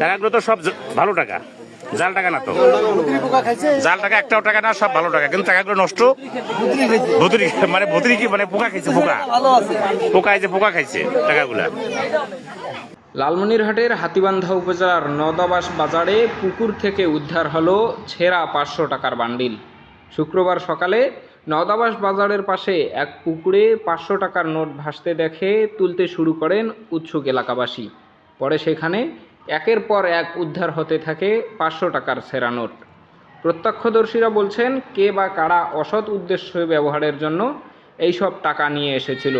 টাকাগুলো তো সব ভালো টাকা। জাল টাকা না তো। জাল টাকা একটাও টাকা না, সব ভালো টাকা। কিন্তু টাকাগুলো নষ্ট। মানে ভুতুরি কি মানে পোকা খাইছে, পোকা। পোকা যে পোকা খাইছে টাকাগুলা। লালমনিরহাটের হাতিবান্ধা উপজেলার নদাবাস বাজারে পুকুর থেকে উদ্ধার হলো ছেঁড়া পাঁচশো টাকার বান্ডিল। শুক্রবার সকালে নদাবাস বাজারের পাশে এক পুকুরে পাঁচশো টাকার নোট ভাসতে দেখে তুলতে শুরু করেন উৎসুক এলাকাবাসী। পরে সেখানে একের পর এক উদ্ধার হতে থাকে পাঁচশো টাকার সেরা নোট। প্রত্যক্ষদর্শীরা বলছেন কে বা কারা অসৎ উদ্দেশ্য ব্যবহারের জন্য এইসব টাকা নিয়ে এসেছিল?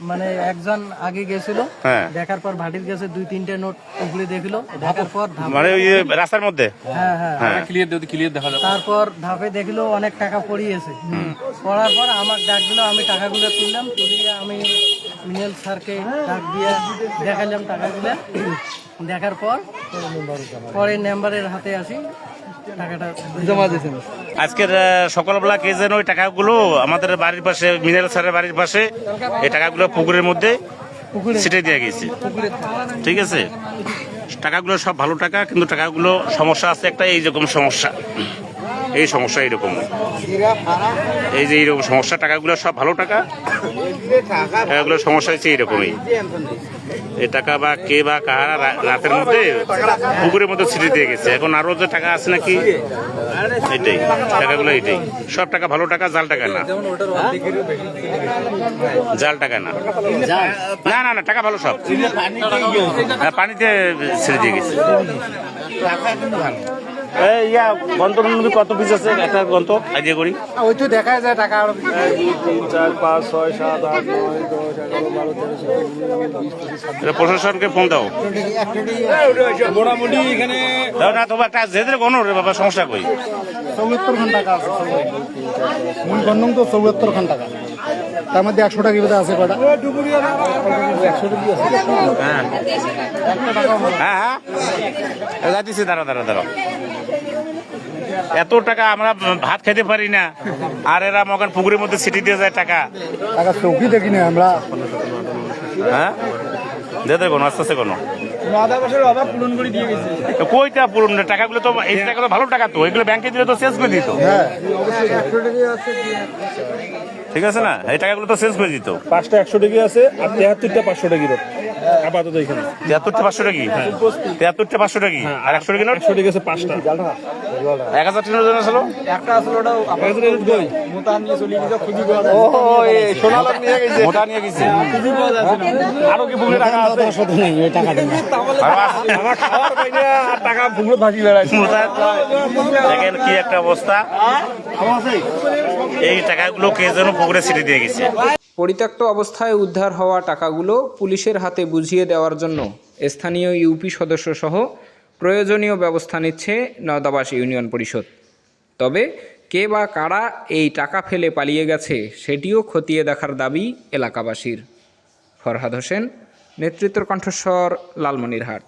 মানে একজন আগে গেছিল হ্যাঁ। দেখার পর ভাটির কাছে দুই তিনটে নোট উগলে দেখল দেখার পর মানে ওই রাস্তার মধ্যে? হ্যাঁ হ্যাঁ। ক্লিয়ার দিয়ে ক্লিয়ার হ্যাঁ তারপর ধাপে দেখল অনেক টাকা পড়িয়েছে। পড়ার পর আমার ডাক দিল আমি টাকাগুলো তুললাম তুলিয়ে আমি মিনেল স্যারকে ডাক দিয়ে দেখালাম টাকাগুলো। দেখার পর পরে মেম্বারের হাতে আসি টাকাটা জমা দিয়েছেন। আজকের সকালবেলা কে যেন ওই টাকাগুলো আমাদের বাড়ির পাশে মিনারেল স্যারের বাড়ির পাশে এই টাকাগুলো পুকুরের মধ্যে ছিটে দিয়ে গেছে। ঠিক আছে? টাকাগুলো সব ভালো টাকা কিন্তু টাকাগুলো সমস্যা আছে একটা এই রকম সমস্যা। এই সমস্যা এইরকম। এই যে এইরকম সমস্যা টাকাগুলো সব ভালো টাকা? টাকাগুলো সমস্যা হচ্ছে এইরকমই। এই টাকা বা কে বা কারা রা- রাতের মধ্যে পুকুরের মধ্যে ছিটে দিয়ে গেছে। এখন আরও যে টাকা আছে নাকি? এটাই টাকাগুলো এটাই সব টাকা ভালো টাকা জাল টাকা না। জাল টাকা না। না না না টাকা ভালো সব। হ্যাঁ, পানিতে ছেড়ে দিয়ে গেছে। ইয়া গন্তর কত পিস আছে? একটা গন্ত আইডিয়া করি। ওই তো দেখা যায় টাকা তিন চার পাঁচ ছয় সাত আট নয় দশ এগারো বারো তেরো প্রশাসনকে ফোন দাও। মোটামুটি এখানে দাও না তোমার একটা যেদের গণ রে বাবা সমস্যা কই? চৌহাত্তর খান টাকা আছে মূল তো চৌহাত্তর খান টাকা তার মধ্যে একশো টাকা বোধহয় আছে কটা হ্যাঁ হ্যাঁ। হ্যাঁ যাইতেছি দাঁড়া দাঁড়া দাঁড়া এত টাকা আমরা ভাত খেতে পারি না। আর এরা মগান পুকুরের মধ্যে সিটি দিয়ে যায় টাকা। টাকা চৌকি দেখি না আমরা। হ্যাঁ? দে দে কোনো আস্তে আস্তে কোনো। আধা বছরের অভাব পূরণ করে দিয়ে গেছে। তো কইটা পূরণ? টাকাগুলো তো এই টাকা তো ভালো টাকা তো এগুলো ব্যাংকে দিলে তো শেষ করে দিত। হ্যাঁ। অবশ্যই একশো টাকা আছে ঠিক আছে না? এই টাকাগুলো তো শেষ করে দিত। পাঁচটা একশো টাকা আছে আর তেহাত্তরটা পাঁচশো টাকা আপাতত এখানে। তিয়াত্তরটা পাঁচশো টাকি তিয়াত্তরটা পাঁচশো টাকি আর একশো টাকি নোট একশো টাকা আছে পাঁচটা। এক হাজার টাকার জন্য ছিল একটা আসলে ওটা মোটা নিয়ে চলে গেছে খুঁজি পাওয়া ও সোনালাম নিয়ে গেছে। মোটা নিয়ে গেছে। আরও কি পুকুরে টাকা আছে? নেই ওই আরও আছে? আমার খাওয়ার পাই না আর টাকা ভুগলো ভাসি বেড়াইছে। মোটা। দেখেন কি একটা অবস্থা। এই টাকাগুলো কে যেন পুকুরে ছিটে দিয়ে গেছে। পরিত্যক্ত অবস্থায় উদ্ধার হওয়া টাকাগুলো পুলিশের হাতে বুঝিয়ে দেওয়ার জন্য স্থানীয় ইউপি সদস্য সহ প্রয়োজনীয় ব্যবস্থা নিচ্ছে নদাবাস ইউনিয়ন পরিষদ। তবে কে বা কারা এই টাকা ফেলে পালিয়ে গেছে সেটিও খতিয়ে দেখার দাবি এলাকাবাসীর। ফরহাদ হোসেন, নেতৃত্বের কণ্ঠস্বর, লালমনিরহাট।